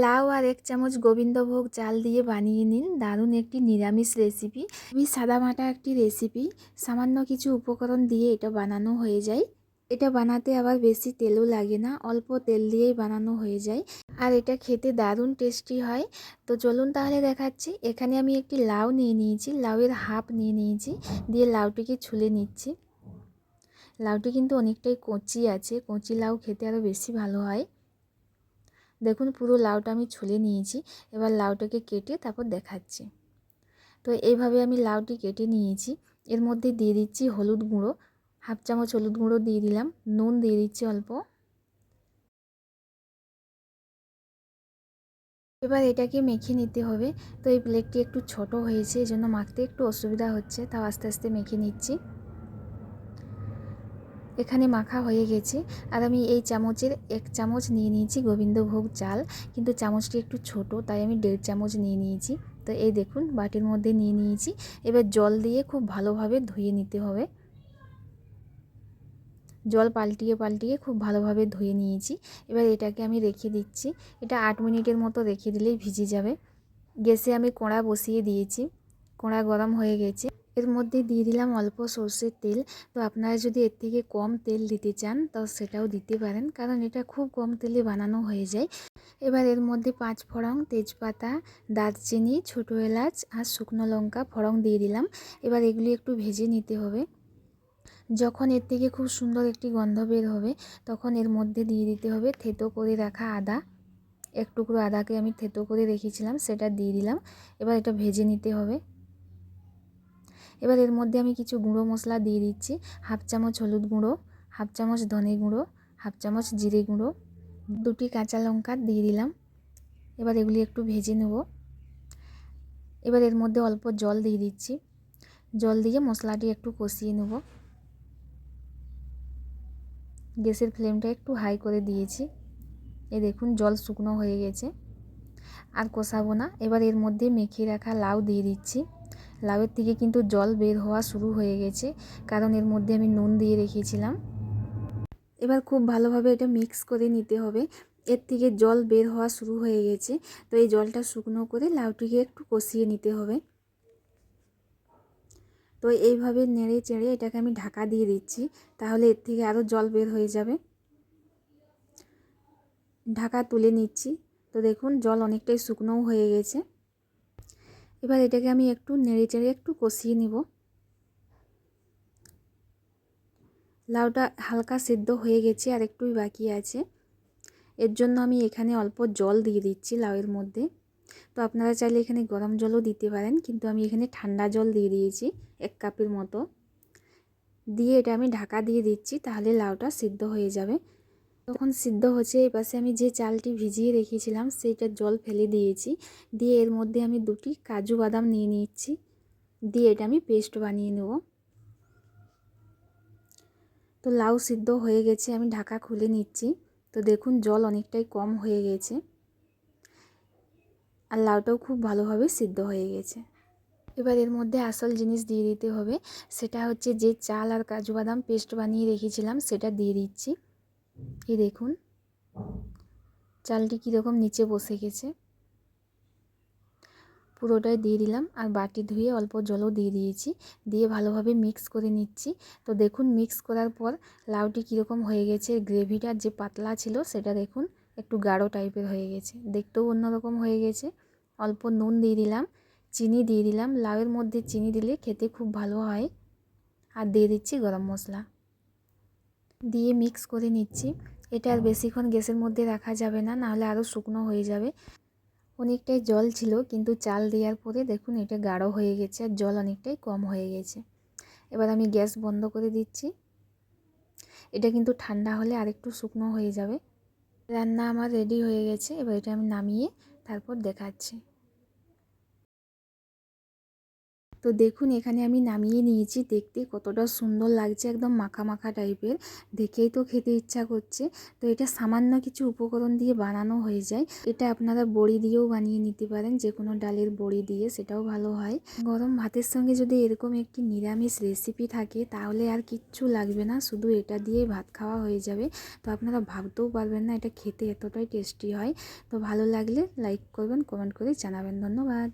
লাউ আর এক চামচ গোবিন্দভোগ চাল দিয়ে বানিয়ে নিন। দারুণ একটি নিরামিষ রেসিপি খুবই সাদামাটা একটি রেসিপি সামান্য কিছু উপকরণ দিয়ে এটা বানানো হয়ে যায়। এটা বানাতে আবার বেশি তেলও লাগে না, অল্প তেল দিয়েই বানানো হয়ে যায়। আর এটা খেতে দারুণ টেস্টি হয়। তো চলুন তাহলে দেখাচ্ছি। এখানে আমি একটি লাউ নিয়ে নিয়েছি। লাউয়ের হাফ নিয়ে নিয়েছি। দিয়ে লাউটিকে ছুলে নিচ্ছি। লাউটি কিন্তু অনেকটাই কচি আছে। কচি লাউ খেতে আরও বেশি ভালো হয়। দেখুন পুরো লাউটা আমি ছুলে নিয়েছি, এবার লাউটাকে কেটে তারপর দেখাচ্ছি। তো এইভাবে আমি লাউটি কেটে নিয়েছি, এর মধ্যে দিয়ে দিচ্ছি হলুদ গুঁড়ো, হাফ চামচ হলুদ গুঁড়ো দিয়ে দিলাম, নুন দিয়ে দিচ্ছি অল্প। এবার এটাকে মেখে নিতে হবে, তো এই প্লেটটি একটু ছোট হয়েছে এই জন্য মাখতে একটু অসুবিধা হচ্ছে, তাও আস্তে আস্তে মেখে নিচ্ছি। এখানে মাখা হয়ে গেছে। আর আমি এই চামচের এক চামচ নিয়ে নিয়েছি গোবিন্দভোগ চাল। কিন্তু চামচটি একটু ছোট, তাই আমি দেড় চামচ নিয়ে নিয়েছি। তো এই দেখুন, বাটির মধ্যে নিয়ে নিয়েছি। এবার জল দিয়ে খুব ভালোভাবে ধুয়ে নিতে হবে। জল পাল্টিয়ে পাল্টিয়ে খুব ভালোভাবে ধুয়ে নিয়েছি। এবার এটাকে আমি রেখে দিচ্ছি। এটা আট মিনিটের মতো রেখে দিলেই ভিজে যাবে। গ্যাসে আমি কড়া বসিয়ে দিয়েছি। কড়া গরম হয়ে গেছে। এর মধ্যে দিয়ে দিলাম অল্প সর্ষের তেল। তো আপনারা যদি এর থেকে কম তেল দিতে চান, তো সেটাও দিতে পারেন, কারণ এটা খুব কম তেলে বানানো হয়ে যায়। এবার এর মধ্যে পাঁচ ফড়ং তেজপাতা, দারচিনি, ছোটো এলাচ আর শুকনো লঙ্কা ফড়ং দিয়ে দিলাম। এবার এগুলি একটু ভেজে নিতে হবে। যখন এর থেকে খুব সুন্দর একটি গন্ধ বের হবে, তখন এর মধ্যে দিয়ে দিতে হবে থেতো করে রাখা আদা। এক টুকরো আদাকে আমি থেতো করে রেখেছিলাম, সেটা দিয়ে দিলাম। এবার এটা ভেজে নিতে হবে। এবার এর মধ্যে আমি কিছু গুঁড়ো মশলা দিয়ে দিচ্ছি। হাফ চামচ হলুদ গুঁড়ো, হাফ চামচ ধনে গুঁড়ো, হাফ চামচ জিরে গুঁড়ো, দুটি কাঁচা লঙ্কা দিয়ে দিলাম। এবার এগুলি একটু ভেজে নেব। এবার এর মধ্যে অল্প জল দিয়ে দিচ্ছি। জল দিয়ে মশলাটি একটু কষিয়ে নেব। গ্যাসের ফ্লেমটা একটু হাই করে দিয়েছি। এ দেখুন, জল শুকনো হয়ে গেছে। আর কষাবো না। এবার এর মধ্যে মেখে রাখা লাউ দিয়ে দিচ্ছি। লাউয়ের থেকে কিন্তু জল বের হওয়া শুরু হয়ে গেছে, কারণ এর মধ্যে আমি নুন দিয়ে রেখেছিলাম। এবার খুব ভালোভাবে এটা মিক্স করে নিতে হবে। এর থেকে জল বের হওয়া শুরু হয়ে গেছে, তো এই জলটা শুকনো করে লাউটিকে একটু কষিয়ে নিতে হবে। তো এইভাবে নেড়ে চেড়ে এটাকে আমি ঢাকা দিয়ে দিচ্ছি, তাহলে এর থেকে আরও জল বের হয়ে যাবে। ঢাকা তুলে নিচ্ছি, তো দেখুন জল অনেকটাই শুকনোও হয়ে গেছে। এবার এটাকে আমি একটু নেড়ে চেড়ে একটু কষিয়ে নিব। লাউটা হালকা সেদ্ধ হয়ে গেছে আর একটুই বাকি আছে। এর জন্য আমি এখানে অল্প জল দিয়ে দিচ্ছি লাউয়ের মধ্যে। তো আপনারা চাইলে এখানে গরম জলও দিতে পারেন, কিন্তু আমি এখানে ঠান্ডা জল দিয়ে দিয়েছি এক কাপের মতো। দিয়ে এটা আমি ঢাকা দিয়ে দিচ্ছি, তাহলে লাউটা সিদ্ধ হয়ে যাবে। তখন সিদ্ধ হচ্ছে, এই পাশে আমি যে চালটি ভিজিয়ে রেখেছিলাম, সেইটা জল ফেলে দিয়েছি। দিয়ে এর মধ্যে আমি দুটি কাজু বাদাম নিয়ে নিচ্ছি। দিয়ে এটা আমি পেস্ট বানিয়ে নেব। তো লাউ সিদ্ধ হয়ে গেছে, আমি ঢাকা খুলে নিচ্ছি। তো দেখুন, জল অনেকটাই কম হয়ে গেছে। আর লাউটাও খুব ভালোভাবে সিদ্ধ হয়ে গেছে। এবার এর মধ্যে আসল জিনিস দিয়ে দিতে হবে। সেটা হচ্ছে যে চাল আর কাজু বাদাম পেস্ট বানিয়ে রেখেছিলাম, সেটা দিয়ে দিচ্ছি। এই দেখুন, চালটি কীরকম নিচে বসে গেছে। পুরোটাই দিয়ে দিলাম আর বাটি ধুয়ে অল্প জলও দিয়ে দিয়েছি, দিয়ে ভালোভাবে মিক্স করে নিচ্ছি। তো দেখুন, মিক্স করার পর লাউটি কীরকম হয়ে গেছে, গ্রেভিটা যে পাতলা ছিল সেটা দেখুন একটু গাঢ় টাইপের হয়ে গেছে, দেখতেও অন্যরকম হয়ে গেছে। অল্প নুন দিয়ে দিলাম, চিনি দিয়ে দিলাম, লাউয়ের মধ্যে চিনি দিলে খেতে খুব ভালো হয়। আর দিয়ে দিচ্ছি গরম মশলা। দিয়ে মিক্স করে নিচ্ছি। এটা আর বেশিক্ষণ গ্যাসের মধ্যে রাখা যাবে না, নাহলে আরও শুকনো হয়ে যাবে। অনেকটাই জল ছিল, কিন্তু চাল দেওয়ার পরে দেখুন এটা গাঢ় হয়ে গেছে আর জল অনেকটাই কম হয়ে গেছে। এবার আমি গ্যাস বন্ধ করে দিচ্ছি। এটা কিন্তু ঠান্ডা হলে আরেকটু শুকনো হয়ে যাবে। রান্না আমার রেডি হয়ে গেছে, এবার এটা আমি নামিয়ে তারপর দেখাচ্ছি। তো দেখুন, এখানে আমি নামিয়ে নিয়েছি। দেখতে কতটা সুন্দর লাগছে, একদম মাখা মাখা টাইপের। দেখেই তো খেতে ইচ্ছা করছে। তো এটা সামান্য কিছু উপকরণ দিয়ে বানানো হয়ে যায়। এটা আপনারা বড়ি দিয়েও বানিয়ে নিতে পারেন যে কোনো ডালের বড়ি দিয়ে, সেটাও ভালো হয়। গরম ভাতের সঙ্গে যদি এরকম একটি নিরামিষ রেসিপি থাকে, তাহলে আর কিচ্ছু লাগবে না। শুধু এটা দিয়েই ভাত খাওয়া হয়ে যাবে। তো আপনারা ভাবতেও পারবেন না, এটা খেতে এতটাই টেস্টি হয়। তো ভালো লাগলে লাইক করবেন, কমেন্ট করে জানাবেন। ধন্যবাদ।